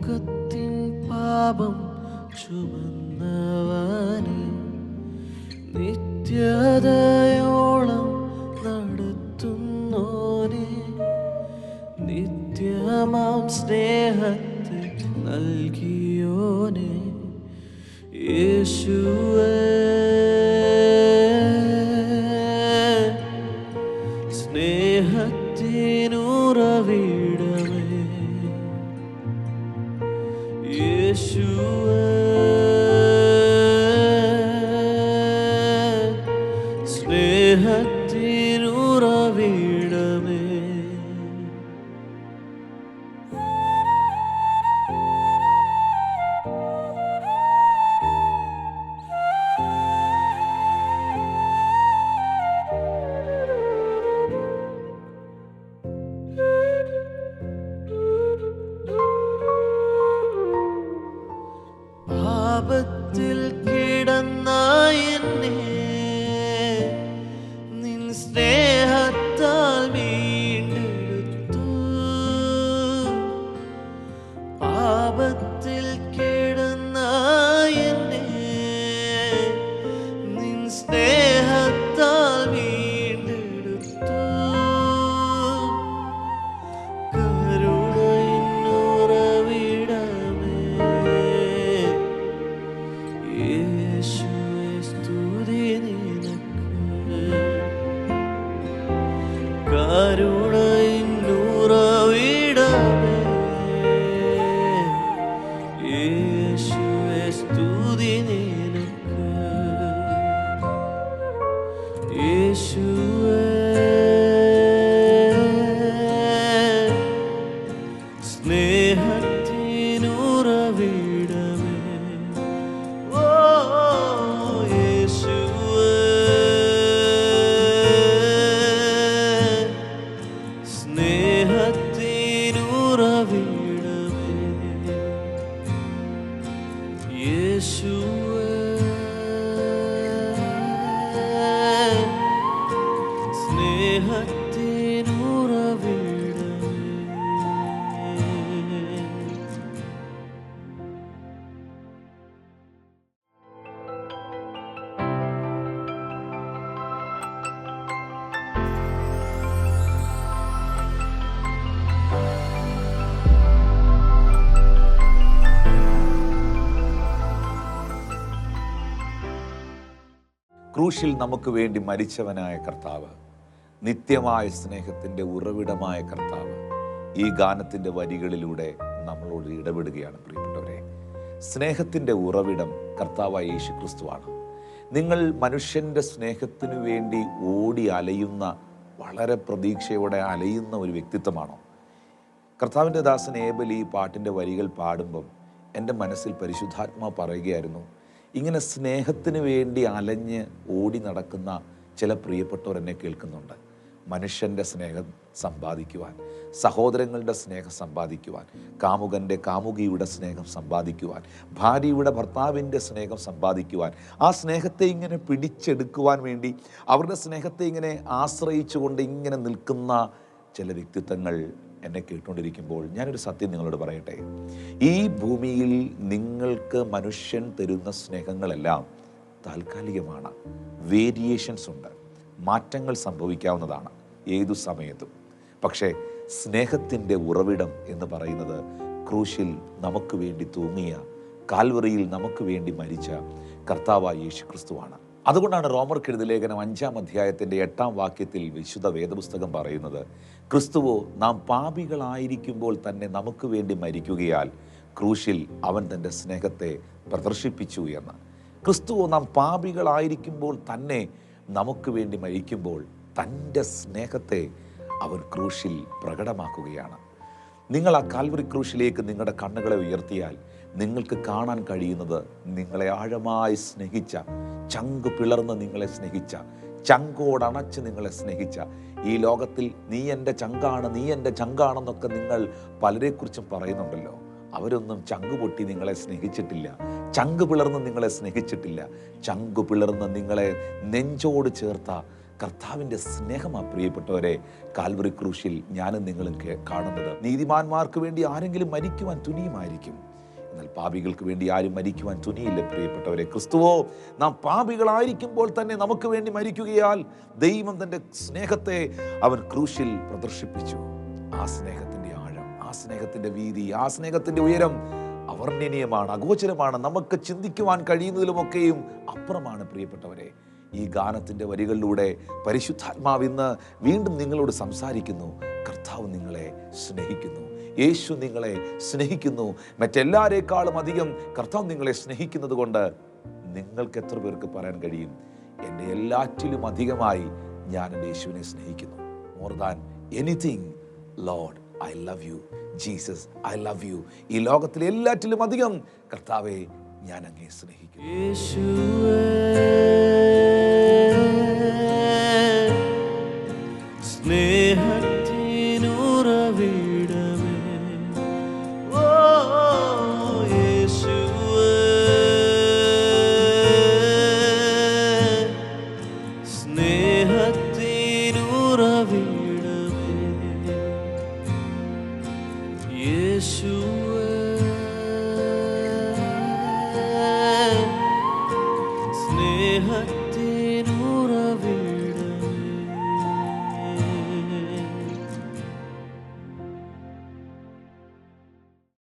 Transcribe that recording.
ലോകത്തിൻ പാപം ചുമന്നവനെ നിത്യതയോളം നടത്തുന്നോനെ നിത്യമാം സ്നേഹത്തെ നൽകിയോനെ. യേശുവേ കരുണയിന്നുറവിടമേ യേശുവേ സ്തുതി യേശുവേ ക്രൂശിൽ നമുക്ക് വേണ്ടി മരിച്ചവനായ കർത്താവ് നിത്യമായ സ്നേഹത്തിന്റെ ഉറവിടമായ കർത്താവ് ഈ ഗാനത്തിന്റെ വരികളിലൂടെ നമ്മളോട് ഇടപെടുകയാണ്. പ്രിയപ്പെട്ടവരെ സ്നേഹത്തിന്റെ ഉറവിടം കർത്താവായ യേശു ക്രിസ്തുവാണ് നിങ്ങൾ മനുഷ്യന്റെ സ്നേഹത്തിനു വേണ്ടി ഓടി അലയുന്ന വളരെ പ്രതീക്ഷയോടെ അലയുന്ന ഒരു വ്യക്തിത്വമാണോ? കർത്താവിന്റെ ദാസൻ ഏബൽ ഈ പാട്ടിന്റെ വരികൾ പാടുമ്പം എന്റെ മനസ്സിൽ പരിശുദ്ധാത്മാ പറയുകയായിരുന്നു ഇങ്ങനെ സ്നേഹത്തിന് വേണ്ടി അലഞ്ഞ് ഓടി നടക്കുന്ന ചില പ്രിയപ്പെട്ടവർ എന്നെ കേൾക്കുന്നുണ്ട്. മനുഷ്യന്റെ സ്നേഹം സമ്പാദിക്കുവാൻ സഹോദരങ്ങളുടെ സ്നേഹം സമ്പാദിക്കുവാൻ കാമുകന്റെ കാമുകിയുടെ സ്നേഹം സമ്പാദിക്കുവാൻ ഭാര്യയുടെ ഭർത്താവിന്റെ സ്നേഹം സമ്പാദിക്കുവാൻ ആ സ്നേഹത്തെ ഇങ്ങനെ പിടിച്ചെടുക്കുവാൻ വേണ്ടി അവരുടെ സ്നേഹത്തെ ഇങ്ങനെ ആശ്രയിച്ചുകൊണ്ട് ഇങ്ങനെ നിൽക്കുന്ന ചില വ്യക്തിത്വങ്ങൾ എന്നെ കേട്ടുകൊണ്ടിരിക്കുമ്പോൾ ഞാനൊരു സത്യം നിങ്ങളോട് പറയട്ടെ? ഈ ഭൂമിയിൽ നിങ്ങൾക്ക് മനുഷ്യൻ തരുന്ന സ്നേഹങ്ങളെല്ലാം താൽക്കാലികമാണ്. വേരിയേഷൻസ് ഉണ്ട്. മാറ്റങ്ങൾ സംഭവിക്കാവുന്നതാണ് ഏതു സമയത്തും. പക്ഷേ സ്നേഹത്തിന്റെ ഉറവിടം എന്ന് പറയുന്നത് ക്രൂശിൽ നമുക്ക് വേണ്ടി തൂങ്ങിയ കാൽവറിയിൽ നമുക്ക് വേണ്ടി മരിച്ച കർത്താവായ യേശു ക്രിസ്തുവാണ് അതുകൊണ്ടാണ് റോമർക്കെഴുതി ലേഖനം അഞ്ചാം അധ്യായത്തിന്റെ എട്ടാം വാക്യത്തിൽ വിശുദ്ധ വേദപുസ്തകം പറയുന്നത്. ക്രിസ്തുവോ നാം പാപികളായിരിക്കുമ്പോൾ തന്നെ നമുക്ക് വേണ്ടി മരിക്കുകയാൽ ക്രൂശിൽ അവൻ തന്റെ സ്നേഹത്തെ പ്രദർശിപ്പിച്ചു എന്ന്. ക്രിസ്തുവോ നാം പാപികളായിരിക്കുമ്പോൾ തന്നെ നമുക്ക് വേണ്ടി മരിക്കുമ്പോൾ തന്റെ സ്നേഹത്തെ അവൻ ക്രൂശിൽ പ്രകടമാക്കുകയാണ്. നിങ്ങൾ ആ കാൽവറി ക്രൂശിലേക്ക് നിങ്ങളുടെ കണ്ണുകളെ ഉയർത്തിയാൽ നിങ്ങൾക്ക് കാണാൻ കഴിയുന്നത് നിങ്ങളെ ആഴമായി സ്നേഹിച്ച ചങ്ക് പിളർന്ന് നിങ്ങളെ സ്നേഹിച്ച ചങ്കോടണച്ച് നിങ്ങളെ സ്നേഹിച്ച ഈ ലോകത്തിൽ നീ എന്റെ ചങ്കാണ് നീ എന്റെ ചങ്കാണെന്നൊക്കെ നിങ്ങൾ പലരെക്കുറിച്ചും പറയുന്നുണ്ടല്ലോ. അവരൊന്നും ചങ്ക് പൊട്ടി നിങ്ങളെ സ്നേഹിച്ചിട്ടില്ല. ചങ്ക് പിളർന്ന് നിങ്ങളെ സ്നേഹിച്ചിട്ടില്ല. ചങ്ക് പിളർന്ന് നിങ്ങളെ നെഞ്ചോട് ചേർത്ത കർത്താവിന്റെ സ്നേഹമാ പ്രിയപ്പെട്ടവരെ കാൽവറി ക്രൂശിൽ ഞാനും നിങ്ങളും കാണുന്നത്. നീതിമാന്മാർക്ക് വേണ്ടി ആരെങ്കിലും മരിക്കുവാൻ തുനിയുമായിരിക്കും. എന്നാൽ പാപികൾക്ക് വേണ്ടി ആരും മരിക്കുവാൻ തുനിയില്ല പ്രിയപ്പെട്ടവരെ. ക്രിസ്തുവോ നാം പാപികളായിരിക്കുമ്പോൾ തന്നെ നമുക്ക് വേണ്ടി മരിക്കുകയാൽ ദൈവം തന്റെ സ്നേഹത്തെ അവൻ ക്രൂശിൽ പ്രദർശിപ്പിച്ചു. ആ സ്നേഹത്തിന്റെ ആഴം ആ സ്നേഹത്തിന്റെ വീതി ആ സ്നേഹത്തിന്റെ ഉയരം അവർണനീയമാണ് അഗോചരമാണ്. നമുക്ക് ചിന്തിക്കുവാൻ കഴിയുന്നതിലുമൊക്കെയും അപ്പുറമാണ് പ്രിയപ്പെട്ടവരെ. ഈ ഗാനത്തിന്റെ വരികളിലൂടെ പരിശുദ്ധാത്മാവ് ഇന്ന് വീണ്ടും നിങ്ങളോട് സംസാരിക്കുന്നു. കർത്താവ് നിങ്ങളെ സ്നേഹിക്കുന്നു. യേശു നിങ്ങളെ സ്നേഹിക്കുന്നു. മറ്റെല്ലാരേക്കാളും അധികം കർത്താവ് നിങ്ങളെ സ്നേഹിക്കുന്നത് കൊണ്ട് നിങ്ങൾക്ക് എത്ര പേർക്ക് പറയാൻ കഴിയും? എന്റെ എല്ലാറ്റിലും അധികമായി ഞാൻ എന്റെ യേശുവിനെ സ്നേഹിക്കുന്നു. More than anything lord I love you Jesus I love you ഈ ലോകത്തിലെ എല്ലാറ്റിലും അധികം കർത്താവെ ഞാൻ അങ്ങേ സ്നേഹിക്കുന്നു.